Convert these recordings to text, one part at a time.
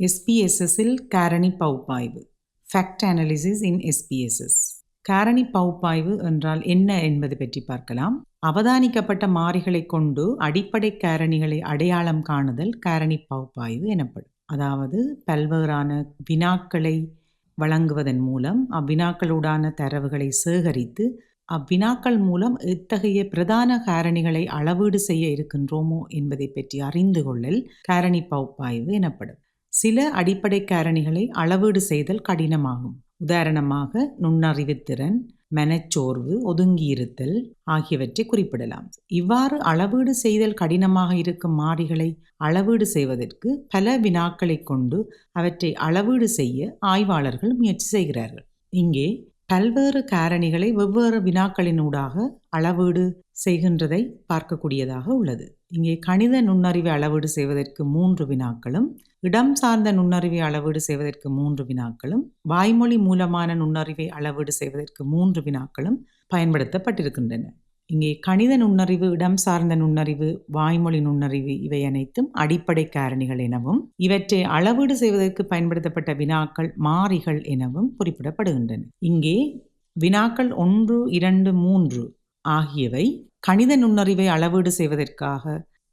எஸ்பிஎஸ்எஸ்ஸில் காரணி பகுப்பாய்வு. Fact analysis இன் SPSS காரணி பகுப்பாய்வு என்றால் என்ன என்பது பற்றி பார்க்கலாம். அவதானிக்கப்பட்ட மாறிகளை கொண்டு அடிப்படை காரணிகளை அடையாளம் காணுதல் காரணி பகுப்பாய்வு எனப்படும். அதாவது பல்வேறான வினாக்களை வழங்குவதன் மூலம் அவ்வினாக்களுடான தரவுகளை சேகரித்து அவ்வினாக்கள் மூலம் இத்தகைய பிரதான காரணிகளை அளவீடு செய்ய இருக்கின்றோமோ என்பதை பற்றி அறிந்து கொள்ளல் காரணி பகுப்பாய்வு எனப்படும். சில அடிப்படை காரணிகளை அளவீடு செய்தல் கடினமாகும். உதாரணமாக நுண்ணறிவுத்திறன் மனச்சோர்வு ஒதுங்கியிருத்தல் ஆகியவற்றை குறிப்பிடலாம். இவ்வாறு அளவீடு செய்தல் கடினமாக இருக்கும் மாறிகளை அளவீடு செய்வதற்கு பல வினாக்களை கொண்டு அவற்றை அளவீடு செய்ய ஆய்வாளர்கள் முயற்சி செய்கிறார்கள். இங்கே பல்வேறு காரணிகளை வெவ்வேறு வினாக்களினூடாக அளவீடு செய்கின்றதை பார்க்கக்கூடியதாக உள்ளது. இங்கே கணித நுண்ணறிவை அளவீடு செய்வதற்கு மூன்று வினாக்களும் இடம் சார்ந்த நுண்ணறிவை அளவீடு செய்வதற்கு மூன்று வினாக்களும் வாய்மொழி மூலமான நுண்ணறிவை அளவீடு செய்வதற்கு மூன்று வினாக்களும் பயன்படுத்தப்பட்டிருக்கின்றன. இங்கே கணித நுண்ணறிவு இடம் சார்ந்த நுண்ணறிவு வாய்மொழி நுண்ணறிவு இவை அனைத்தும் அடிப்படை காரணிகள் எனவும் இவற்றை அளவீடு செய்வதற்கு பயன்படுத்தப்பட்ட வினாக்கள் மாறிகள் எனவும் குறிப்பிடப்படுகின்றன. இங்கே வினாக்கள் ஒன்று இரண்டு மூன்று ஆகியவை கணித நுண்ணறிவை அளவீடு செய்வதற்காக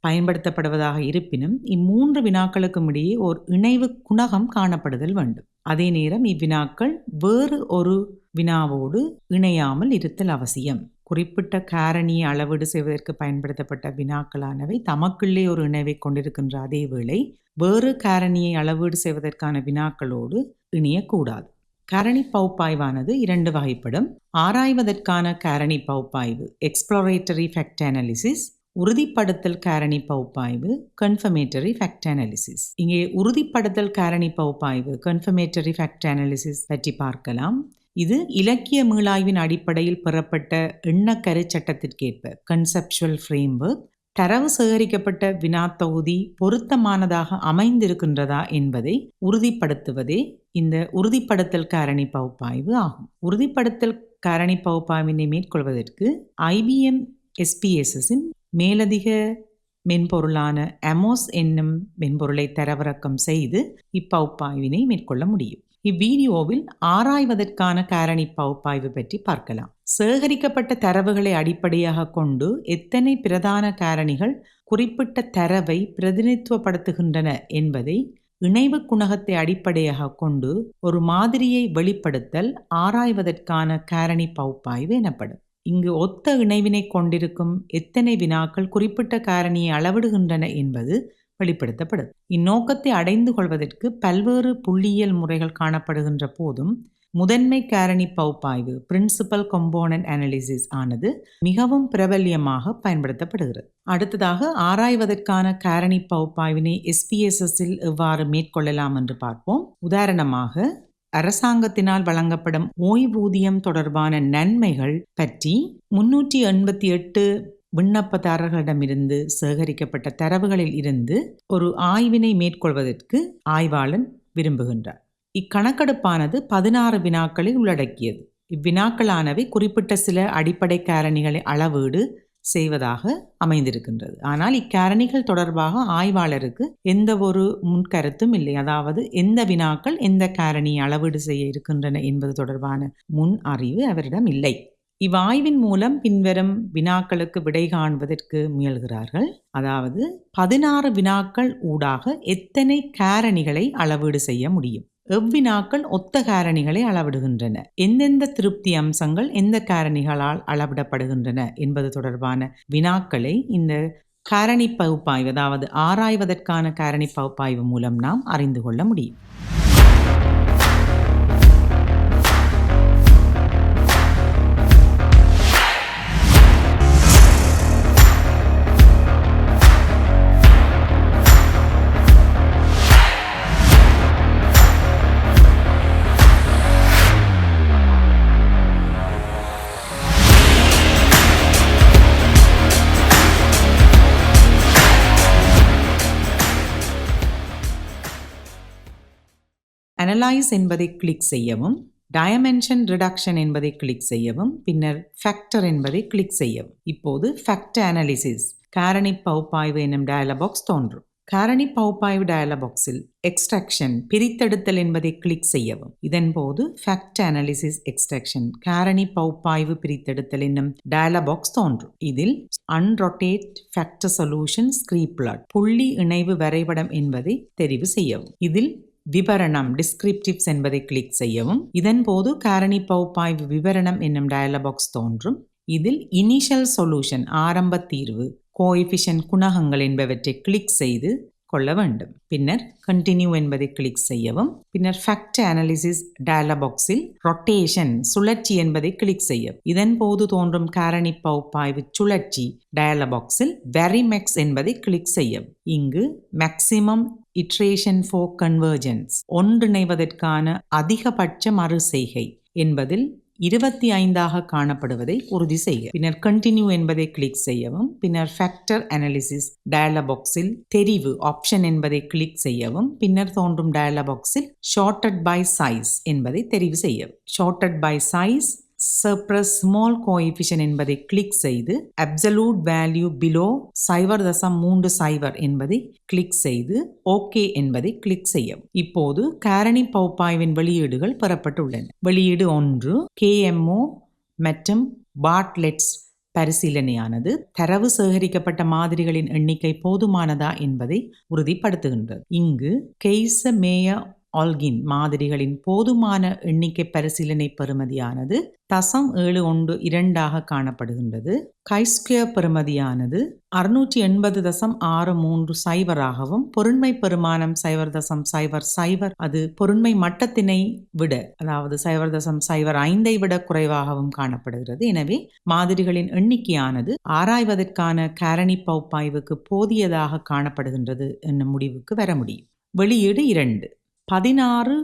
பயன்படுத்தப்படுவதாக இருப்பினும் இம்மூன்று வினாக்களுக்கும் இடையே ஓர் இணைவு குணகம் காணப்படுதல் வேண்டும். அதே நேரம் இவ்வினாக்கள் வேறு ஒரு வினாவோடு இணையாமல் இருத்தல் அவசியம். குறிப்பிட்ட காரணியை அளவீடு செய்வதற்கு பயன்படுத்தப்பட்ட வினாக்களானவை தமக்குள்ளே ஒரு இணைவை கொண்டிருக்கின்ற அதே வேளை வேறு காரணியை அளவீடு செய்வதற்கான வினாக்களோடு இணையக்கூடாது. காரணி பகுப்பாய்வானது இரண்டு வகைப்படும். ஆராய்வதற்கான காரணி பகுப்பாய்வு எக்ஸ்ப்ளோரேட்டரி ஃபேக்ட் அனாலிசிஸ் உறுதிப்படுத்தல் காரணி பகுப்பாய்வு கன்ஃபர்மேட்டரி ஃபேக்ட் அனாலிசிஸ் இங்கே உறுதிப்படுத்தல் காரணி பகுப்பாய்வு கன்ஃபர்மேட்டரி ஃபேக்ட் அனாலிசிஸ் பற்றி பார்க்கலாம். இது இலக்கிய மீளாய்வின் அடிப்படையில் பெறப்பட்ட எண்ணக்கரு சட்டத்திற்கேற்ப கன்செப்சுவல் ஃப்ரேம்வொர்க் தரவு சேகரிக்கப்பட்ட வினா தொகுதி பொருத்தமானதாக அமைந்திருக்கின்றதா என்பதை உறுதிப்படுத்துவதே இந்த உறுதிப்படுத்தல் காரணி பகுப்பாய்வு ஆகும். உறுதிப்படுத்தல் காரணி பகுப்பாய்வினை மேற்கொள்வதற்கு ஐபிஎம் எஸ்பிஎஸ்எஸின் மேலதிக மென்பொருளான அமோஸ் என்னும் மென்பொருளை தரவிறக்கம் செய்து இப்பகுப்பாய்வினை மேற்கொள்ள முடியும். இவ்வீடியோவில் ஆராய்வதற்கான காரணி பகுப்பாய்வு பற்றி பார்க்கலாம். சேகரிக்கப்பட்ட தரவுகளை அடிப்படையாக கொண்டு எத்தனை பிரதான காரணிகள் குறிப்பிட்ட தரவை பிரதிநிதித்துவப்படுத்துகின்றன என்பதை இணைவு குணகத்தை அடிப்படையாக கொண்டு ஒரு மாதிரியை வெளிப்படுத்தல் ஆராய்வதற்கான காரணி பகுப்பாய்வு எனப்படும். இங்கு ஒத்த இணைவினை கொண்டிருக்கும் எத்தனை வினாக்கள் குறிப்பிட்ட காரணியை அளவிடுகின்றன என்பது வெளிப்படுத்தப்படும். இந்நோக்கத்தை அடைந்து கொள்வதற்கு பல்வேறு புள்ளியியல் முறைகள் காணப்படுகின்ற போதும் முதன்மை காரணி பகுப்பாய்வு பிரின்சிபல் கொம்போனன்ட் அனாலிசிஸ் ஆனது மிகவும் பிரபல்யமாக பயன்படுத்தப்படுகிறது. அடுத்ததாக ஆராய்வதற்கான காரணி பகுப்பாய்வினை எஸ்பிஎஸ்எஸ்ஸில் எவ்வாறு மேற்கொள்ளலாம் என்று பார்ப்போம். உதாரணமாக அரசாங்கத்தினால் வழங்கப்படும் ஓய்வூதியம் தொடர்பான நன்மைகள் பற்றி முன்னூற்றி எண்பத்தி எட்டு விண்ணப்பதாரர்களிடமிருந்து சேகரிக்கப்பட்ட தரவுகளில் இருந்து ஒரு ஆய்வினை மேற்கொள்வதற்கு ஆய்வாளன் விரும்புகின்றார். இக்கணக்கெடுப்பானது பதினாறு வினாக்களை உள்ளடக்கியது. இவ்வினாக்களானவை குறிப்பிட்ட சில அடிப்படை காரணிகளை அளவீடு செய்வதாக அமைந்திருக்கின்றது. ஆனால் இக்காரணிகள் தொடர்பாக ஆய்வாளருக்கு எந்த ஒரு முன்கருத்தும் இல்லை. அதாவது எந்த வினாக்கள் எந்த காரணியை அளவீடு செய்ய இருக்கின்றன என்பது தொடர்பான முன் அறிவு அவரிடம் இல்லை. இவ்வாய்வின் மூலம் பின்வரும் வினாக்களுக்கு விடை காண்பதற்கு முயல்கிறார்கள். அதாவது பதினாறு வினாக்கள் ஊடாக எத்தனை காரணிகளை அளவீடு செய்ய முடியும்? எவ்வினாக்கள் ஒத்த காரணிகளை அளவிடுகின்றன? எந்தெந்த திருப்தி அம்சங்கள் எந்த காரணிகளால் அளவிடப்படுகின்றன என்பது தொடர்பான வினாக்களை இந்த காரணி பகுப்பாய்வு அதாவது ஆராய்வதற்கான காரணி பகுப்பாய்வு மூலம் நாம் அறிந்து கொள்ள முடியும். அனலைஸ் என்பதை கிளிக் செய்யவும் டயமென்ஷன் ரிடக்ஷன் என்பதை கிளிக் செய்யவும் பின்னர் ஃபேக்டர் என்பதை கிளிக் செய்யவும். இப்போது ஃபேக்டர் அனாலிசிஸ் காரணி பகுப்பாய்வு என்னும் டயலபாக்ஸ் தோன்றும். காரணி பகுப்பாய்வு டயலபாக்ஸில் எக்ஸ்ட்ராக்ஷன் பிரித்தெடுத்தல் என்பதை கிளிக் செய்யவும். இதன்போது ஃபேக்ட் அனாலிசிஸ் எக்ஸ்ட்ராக்ஷன் காரணி பகுப்பாய்வு பிரித்தெடுத்தல் என்னும் டயலபாக்ஸ் தோன்றும். இதில் அன்ரொட்டேட் ஃபேக்டர் சொல்யூஷன் ஸ்கிரீப்ளாட் புள்ளி இணைவு வரைபடம் என்பதை தெரிவு செய்யவும். இதில் விவரணம் டிஸ்கிரிப்டிவ்ஸ் என்பதை கிளிக் செய்யவும் இதன்போது காரணி பகுப்பாய்வு விவரணம் என்னும் டயலபாக்ஸ் தோன்றும். இதில் இனிஷியல் சொல்யூஷன் ஆரம்ப தீர்வு கோஎஃபிஷியன் குணகங்கள் என்பவற்றை கிளிக் செய்து கொள்ள வேண்டும். பின்னர் கண்டினியூ என்பதை கிளிக் செய்யவும் பின்னர் ஃபேக்ட் அனாலிசிஸ் டயலாக் ரொட்டேஷன் சுழற்சி என்பதை கிளிக் செய்யவும். இதன் போது தோன்றும் காரணி பகுப்பாய்வு சுழற்சி டயலபாக்ஸில் வெரிமெக்ஸ் என்பதை கிளிக் செய்யவும். இங்கு மேக்சிமம் இட்ரேஷன் ஃபோர் கன்வர்ஜென்ஸ் ஒன்றிணைவதற்கான அதிகபட்ச மறு செய்கை என்பதில் இருபத்தி ஐந்தாக காணப்படுவதை உறுதி செய்ய பின்னர் கண்டினியூ என்பதை கிளிக் செய்யவும் பின்னர் ஃபேக்டர் அனாலிசிஸ் டயலாக் பாக்ஸில் தெரிவு ஆப்ஷன் என்பதை கிளிக் செய்யவும் பின்னர் தோன்றும் டயலாக் பாக்ஸில் ஷார்ட்டட் பை சைஸ் என்பதை தெரிவு செய்யவும். Sorted by size suppress small coefficient என்பதை கிளிக் செய்து அப்சலூட் வேல்யூ பிலோ சைவர் தசம் மூன்று சைவர் என்பதை கிளிக் செய்து ஓகே என்பதை கிளிக் செய்யவும். இப்போது காரணி பகுப்பாய்வின் வெளியீடுகள் பெறப்பட்டுள்ளன. வெளியீடு ஒன்று கேஎம்ஓ மற்றும் பாட்லெட்ஸ் பரிசீலனையானது தரவு சேகரிக்கப்பட்ட மாதிரிகளின் எண்ணிக்கை போதுமானதா என்பதை உறுதிப்படுத்துகின்றது. இங்கு கெய்ச மேய ஆல்கின் மாதிரிகளின் போதுமான எண்ணிக்கை பரிசீலனை பெறுமதியானது தசம் ஏழு ஒன்று இரண்டாக காணப்படுகின்றது. கைஸ்கொயர் பெறுமதியானது அறுநூற்றி எண்பது தசம் ஆறு மூன்று சைவராகவும் பொருண்மை பெருமானம் சைவர் தசம் சைவர் சைவர் அது பொருண்மை மட்டத்தினை விட அதாவது சைவர் தசம் சைவர் ஐந்தை விட குறைவாகவும் காணப்படுகிறது. எனவே மாதிரிகளின் எண்ணிக்கையானது ஆராய்வதற்கான காரணி பகுப்பாய்வுக்கு போதியதாக காணப்படுகின்றது என்னும் முடிவுக்கு வர முடியும். வெளியீடு இரண்டு. பதினாறு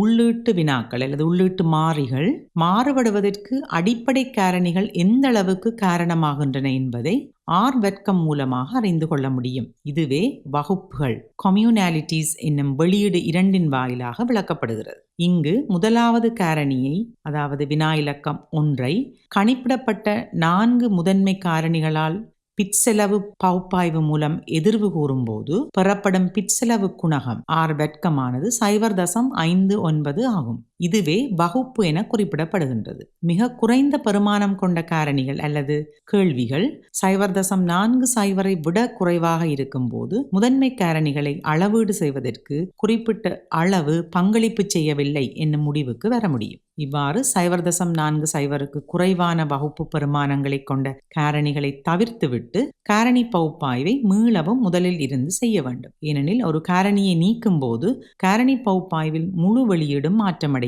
உள்ளீட்டு வினாக்கள் அல்லது உள்ளீட்டு மாறிகள் மாறுபடுவதற்கு அடிப்படை காரணிகள் எந்த அளவுக்கு காரணமாகின்றன என்பதை ஆர் வர்க்கம் மூலமாக அறிந்து கொள்ள முடியும். இதுவே வகுப்புகள் கம்யூனாலிட்டிஸ் என்னும் வெளியீடு இரண்டின் வாயிலாக விளக்கப்படுகிறது. இங்கு முதலாவது காரணியை அதாவது வினா இலக்கம் ஒன்றை கணிப்பிடப்பட்ட நான்கு முதன்மை காரணிகளால் பிற்செலவு பகுப்பாய்வு மூலம் எதிர்வு கூறும்போது பெறப்படும் பிற்செலவு குணகம் ஆர் வெட்கமானது சைவர் தசம் ஐந்து ஒன்பது ஆகும். இதுவே வகுப்பு என குறிப்பிடப்படுகின்றது. மிக குறைந்த பெருமானம் கொண்ட காரணிகள் அல்லது கேள்விகள் சைவர் தசம் நான்கு சைவரை விட குறைவாக இருக்கும்போது முதன்மை காரணிகளை அளவீடு செய்வதற்கு குறிப்பிட்ட அளவு பங்களிப்பு செய்யவில்லை என்னும் முடிவுக்கு வர முடியும். இவ்வாறு சைவர் தசம் நான்கு சைவருக்கு குறைவான வகுப்பு பெருமானங்களை கொண்ட காரணிகளை தவிர்த்துவிட்டு காரணி பகுப்பாய்வை மீளவும் முதலில் இருந்து செய்ய வேண்டும். ஏனெனில் ஒரு காரணியை நீக்கும் போது காரணி பகுப்பாய்வில் முழு வெளியீடும்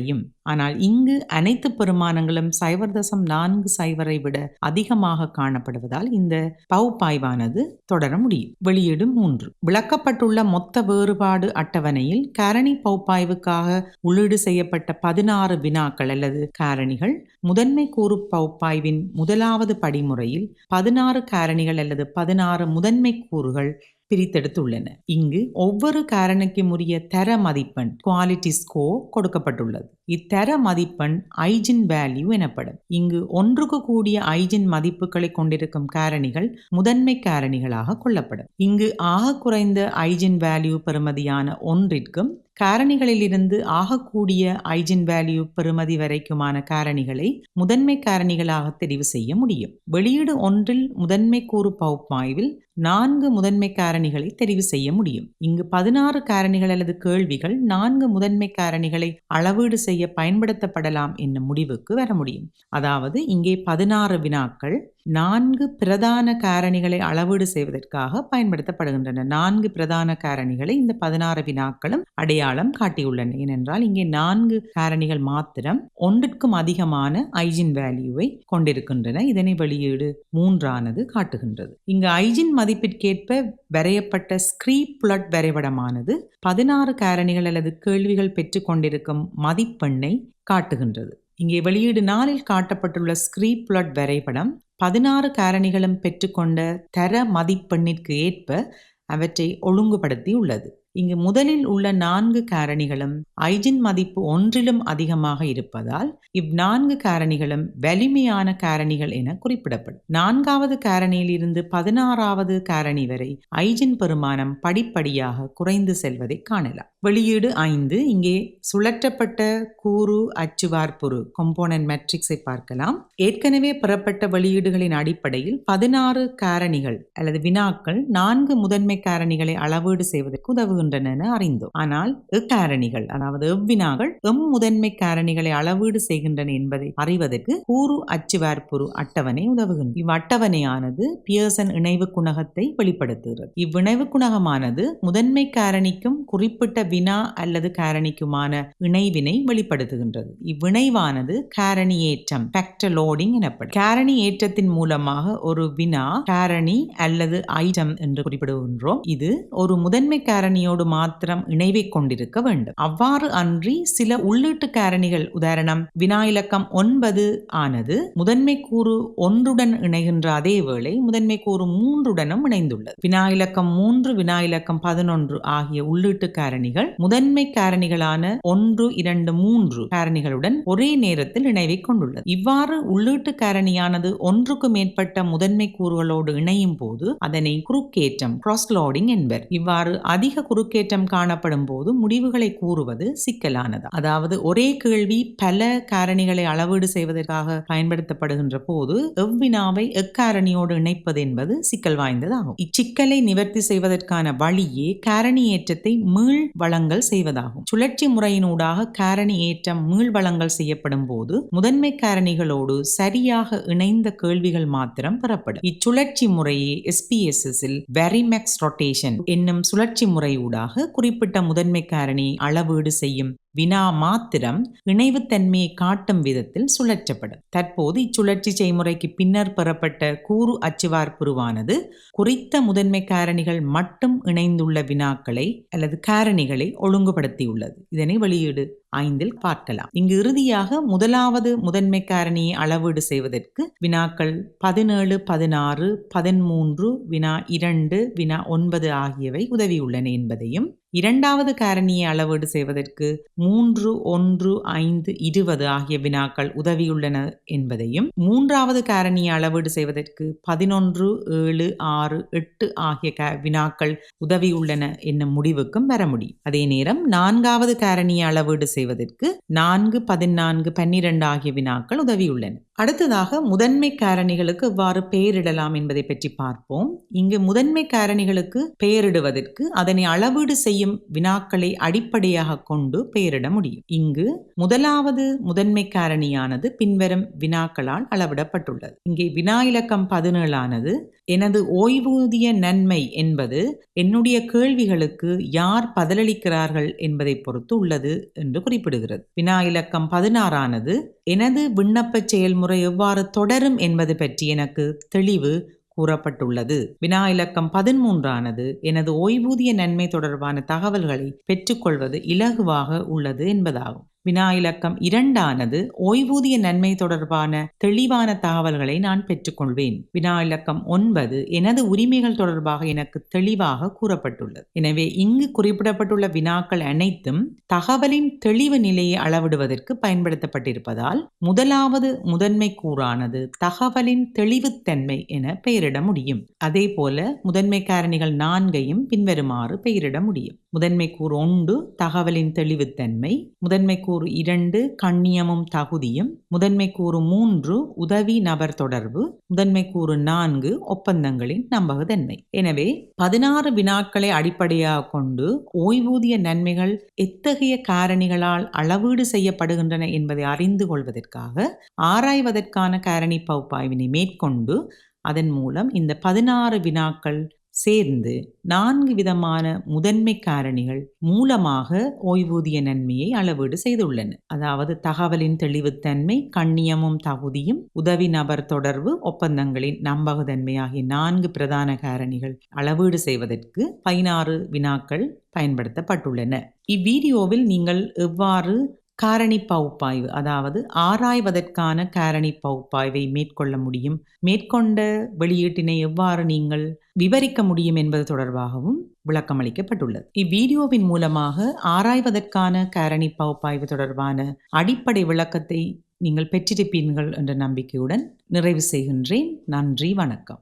மாற்றமடையும் ஆனால் இங்கு அனைத்து பெருமானங்களும் சைவர் தசம் நான்கு சைவரை விட அதிகமாக காணப்படுவதால் இந்த பகுப்பாய்வானது தொடர முடியும். வெளியீடு மூன்று. விளக்கப்பட்டுள்ள மொத்த வேறுபாடு அட்டவணையில் காரணி பகுப்பாய்வுக்காக உள்ளீடு செய்யப்பட்ட பதினாறு வினாக்கள் அல்லது காரணிகள் முதன்மை கூறு பகுப்பாய்வின் முதலாவது படிமுறையில் பதினாறு காரணிகள் அல்லது பதினாறு முதன்மை கூறுகள் பிரித்தெடுத்துள்ளன. இங்கு ஒவ்வொரு காரணிக்கும் உரிய தர மதிப்பெண் குவாலிட்டி ஸ்கோர் கொடுக்கப்பட்டுள்ளது. இத்தர மதிப்பெண் ஐஜின் வேல்யூ எனப்படும். இங்கு ஒன்றுக்கு கூடிய ஐஜின் மதிப்புகளை கொண்டிருக்கும் காரணிகள் முதன்மை காரணிகளாக கொள்ளப்படும். இங்கு ஆக குறைந்த ஐஜின் வேல்யூ பெறுமதியான ஒன்றிற்கும் காரணிகளிலிருந்து ஆகக்கூடிய ஐஜின் வேல்யூ பெறுமதி வரைக்குமான காரணிகளை முதன்மை காரணிகளாக தெரிவு செய்ய முடியும். வெளியீடு ஒன்றில் முதன்மை கூறு பகுப்பாய்வில் நான்கு முதன்மை காரணிகளை தெரிவு செய்ய முடியும். இங்கு பதினாறு காரணிகள் அல்லது கேள்விகள் நான்கு முதன்மை காரணிகளை அளவீடு செய்ய பயன்படுத்தப்படலாம் என்னும் முடிவுக்கு வர முடியும். அதாவது இங்கே பதினாறு வினாக்கள் நான்கு பிரதான காரணிகளை அளவீடு செய்வதற்காக பயன்படுத்தப்படுகின்றன. நான்கு பிரதான காரணிகளை இந்த பதினாறு வினாக்களும் அடையாளம் காட்டியுள்ளன. ஏனென்றால் இங்கே நான்கு காரணிகள் மாத்திரம் ஒன்றிற்கும் அதிகமான ஐஜின் வேல்யூவை கொண்டிருக்கின்றன. இதனை வெளியீடு மூன்றானது காட்டுகின்றது. இங்கு ஐஜின் மதிப்பிற்கேற்ப வரையப்பட்ட ஸ்க்ரீ புலட் வரைபடமானது பதினாறு காரணிகள் அல்லது கேள்விகள் பெற்றுக்கொண்டிருக்கும் மதிப்பெண்ணை காட்டுகின்றது. இங்கே வெளியீடு நாளில் காட்டப்பட்டுள்ள ஸ்க்ரீ புலட் வரைபடம் பதினாறு காரணிகளும் பெற்றுக்கொண்ட தர மதிப்பெண்ணிற்கு ஏற்ப அவற்றை ஒழுங்குபடுத்தி உள்ளது இங்கு முதலில் உள்ள நான்கு காரணிகளும் ஐஜின் மதிப்பு ஒன்றிலும் அதிகமாக இருப்பதால் இவ்நான்கு காரணிகளும் வலிமையான காரணிகள் என குறிப்பிடப்படும். நான்காவது காரணியிலிருந்து பதினாறாவது காரணி வரை ஐஜின் பெருமானம் படிப்படியாக குறைந்து செல்வதை காணலாம். வெளியீடு ஐந்து இங்கே சுழற்றப்பட்ட கூறு அச்சுவார்புரு கொம்போனன்ட் மேட்ரிக்ஸை பார்க்கலாம். ஏற்கனவே பெறப்பட்ட வெளியீடுகளின் அடிப்படையில் பதினாறு காரணிகள் அல்லது வினாக்கள் நான்கு முதன்மை காரணிகளை அளவீடு செய்வதற்கு உதவுகிறது. உதவுகின்றன என அறிந்தோம். ஆனால் எக்காரணிகள் அதாவது எவ்வினாகள் எம் முதன்மை காரணிகளை அளவீடு செய்கின்றன என்பதை அறிவதற்கு கூறு அச்சுவார்புரு அட்டவணை உதவுகின்றன. இவ்வட்டவணையானது பியர்சன் இணைவு குணகத்தை வெளிப்படுத்துகிறது. இவ்விணைவு குணகமானது முதன்மை காரணிக்கும் குறிப்பிட்ட வினா அல்லது காரணிக்குமான இணைவினை வெளிப்படுத்துகின்றது. இவ்விணைவானது காரணி ஏற்றம் ஃபேக்டர் லோடிங் எனப்படும். காரணி ஏற்றத்தின் மூலமாக ஒரு வினா காரணி அல்லது ஐட்டம் என்று குறிப்பிடுகின்றோம். இது ஒரு முதன்மை காரணியோடு மாத்திரம் இணைவை கொண்டிருக்க வேண்டும். அவ்வாறு அன்றி சில உள்ளீட்டு காரணிகள் உதாரணம் வினா இலக்கம் ஒன்பது ஆனது முதன்மை கூறு ஒன்றுடன் இணைகின்ற அதே வேளை முதன்மை கூறு மூன்றுடனும் இணைந்துள்ளது. வினா இலக்கம் மூன்று வினா இலக்கம் பதினொன்று ஆகிய உள்ளீட்டு காரணிகள் முதன்மை காரணிகளான ஒன்று இரண்டு மூன்று காரணிகளுடன் ஒரே நேரத்தில் இணைவை கொண்டுள்ளது. இவ்வாறு உள்ளீட்டு காரணியானது ஒன்றுக்கு மேற்பட்ட முதன்மை கூறுகளோடு இணையும் போது அதனை குறுக்கேற்றம் கிராஸ்லோடிங் என்பர். இவ்வாறு அதிக குறுக்கேற்றம் காணப்படும் போது முடிவுகளை கூறுவது சிக்கலானது. அதாவது ஒரே கேள்வி பல காரணிகளை அளவீடு செய்வதற்காக பயன்படுத்தப்படுகின்ற போது எவ்வினாவை எக்காரணியோடு இணைப்பது என்பது சிக்கல் வாய்ந்ததாகும். இச்சிக்கலை நிவர்த்தி செய்வதற்கான வழியே காரணி ஏற்றத்தை மீள் வளங்கள் செய்வதாகும். சுழற்சி முறையினூடாக காரணி ஏற்றம் மீள் வளங்கள் செய்யப்படும் போது முதன்மை காரணிகளோடு சரியாக இணைந்த கேள்விகள் மாத்திரம் பெறப்படும். இச்சுழற்சி முறையே எஸ்பிஎஸ்எஸ் இல் வெரிமேக்ஸ் ரொட்டேஷன் என்னும் சுழற்சி ஊடாக குறிப்பிட்ட முதன்மை காரணி அளவீடு செய்யும். வினா மாத்திரம் இணைவுத்தன்மையை காட்டும் விதத்தில் சுழற்றப்படும். தற்போது இச்சுழற்சி செய்முறைக்கு பின்னர் பெறப்பட்ட கூறு அச்சுவார்ப்புருவானது குறித்த முதன்மை காரணிகள் மட்டும் இணைந்துள்ள வினாக்களை அல்லது காரணிகளை ஒழுங்குபடுத்தியுள்ளது. இதனை வெளியீடு ஐந்தில் பார்க்கலாம். இங்கு இறுதியாக முதலாவது முதன்மை காரணியை அளவீடு செய்வதற்கு வினாக்கள் பதினேழு பதினாறு பதிமூன்று வினா இரண்டு வினா ஒன்பது ஆகியவை உதவியுள்ளன என்பதையும் இரண்டாவது காரணியை அளவீடு செய்வதற்கு மூன்று ஒன்று ஐந்து இருபது ஆகிய வினாக்கள் உதவியுள்ளன என்பதையும் மூன்றாவது காரணியை அளவீடு செய்வதற்கு பதினொன்று ஏழு ஆறு எட்டு ஆகிய க வினாக்கள் உதவியுள்ளன என்னும் முடிவுக்கும் வர முடியும். அதே நேரம் நான்காவது காரணியை அளவீடு செய்வதற்கு நான்கு பதினான்கு பன்னிரண்டு ஆகிய வினாக்கள் உதவியுள்ளன. அடுத்ததாக முதன்மை காரணிகளுக்கு எவ்வாறு பெயரிடலாம் என்பதை பற்றி பார்ப்போம். இங்கு முதன்மை காரணிகளுக்கு பெயரிடுவதற்கு அதனை அளவீடு செய்யும் வினாக்களை அடிப்படையாக கொண்டு பெயரிட முடியும். இங்கு முதலாவது முதன்மை காரணியானது பின்வரும் வினாக்களால் அளவிடப்பட்டுள்ளது. இங்கே வினா இலக்கம் பதினேழானது. எனது ஓய்வூதிய நன்மை என்பது என்னுடைய கேள்விகளுக்கு யார் பதிலளிக்கிறார்கள் என்பதை பொறுத்து உள்ளது என்று குறிப்பிடுகிறது. வினா இலக்கம் பதினாறானது எனது விண்ணப்ப செயல்முறை எவ்வாறு தொடரும் என்பது பற்றி எனக்கு தெளிவு கூறப்பட்டுள்ளது. வினா இலக்கம் பதிமூன்றானது எனது ஓய்வூதிய நன்மை தொடர்பான தகவல்களை பெற்றுக்கொள்வது இலகுவாக உள்ளது என்பதாகும். வினா இலக்கம் இரண்டானது ஓய்வூதிய நன்மை தொடர்பான தெளிவான தகவல்களை நான் பெற்றுக்கொள்வேன். வினா இலக்கம் ஒன்பது எனது உரிமைகள் தொடர்பாக எனக்கு தெளிவாக கூறப்பட்டுள்ளது. எனவே இங்கு குறிப்பிடப்பட்டுள்ள வினாக்கள் அனைத்தும் தகவலின் தெளிவு நிலையை அளவிடுவதற்கு பயன்படுத்தப்பட்டிருப்பதால் முதலாவது முதன்மை கூறானது தகவலின் தெளிவுத்தன்மை என பெயரிட முடியும். அதே போல முதன்மை காரணிகள் நான்கையும் பின்வருமாறு பெயரிட முடியும். முதன்மை கூறு ஒன்று தகவலின் தெளிவுத்தன்மை. முதன்மை கூறு இரண்டு கண்ணியமும் தகுதியும் முதன்மை கூறு மூன்று உதவி நபர் தொடர்பு முதன்மை கூறு நான்கு ஒப்பந்தங்களின் நம்பகத்தன்மை. எனவே பதினாறு வினாக்களை அடிப்படையாக கொண்டு ஓய்வூதிய நன்மைகள் எத்தகைய காரணிகளால் அளவீடு செய்யப்படுகின்றன என்பதை அறிந்து கொள்வதற்காக ஆராய்வதற்கான காரணி பகுப்பாய்வினை மேற்கொண்டு அதன் மூலம் இந்த பதினாறு வினாக்கள் சேர்ந்து நான்கு விதமான முதன்மை காரணிகள் மூலமாக ஓய்வூதிய நன்மையை அளவீடு செய்துள்ளன. அதாவது தகவலின் தெளிவுத்தன்மை கண்ணியமும் தகுதியும் உதவி நபர் தொடர்பு ஒப்பந்தங்களின் நம்பகத்தன்மை ஆகிய நான்கு பிரதான காரணிகள் அளவீடு செய்வதற்கு பதினாறு வினாக்கள் பயன்படுத்தப்பட்டுள்ளன. இவ்வீடியோவில் நீங்கள் எவ்வாறு காரணி பகுப்பாய்வு அதாவது ஆராய்வதற்கான காரணி பகுப்பாய்வை மேற்கொள்ள முடியும். மேற்கொண்ட வெளியீட்டினை எவ்வாறு நீங்கள் விவரிக்க முடியும் என்பது தொடர்பாகவும் விளக்கமளிக்கப்பட்டுள்ளது. இவ்வீடியோவின் மூலமாக ஆராய்வதற்கான காரணி பகுப்பாய்வு தொடர்பான அடிப்படை விளக்கத்தை நீங்கள் பெற்றிருப்பீர்கள் என்ற நம்பிக்கையுடன் நிறைவு செய்கின்றேன். நன்றி வணக்கம்.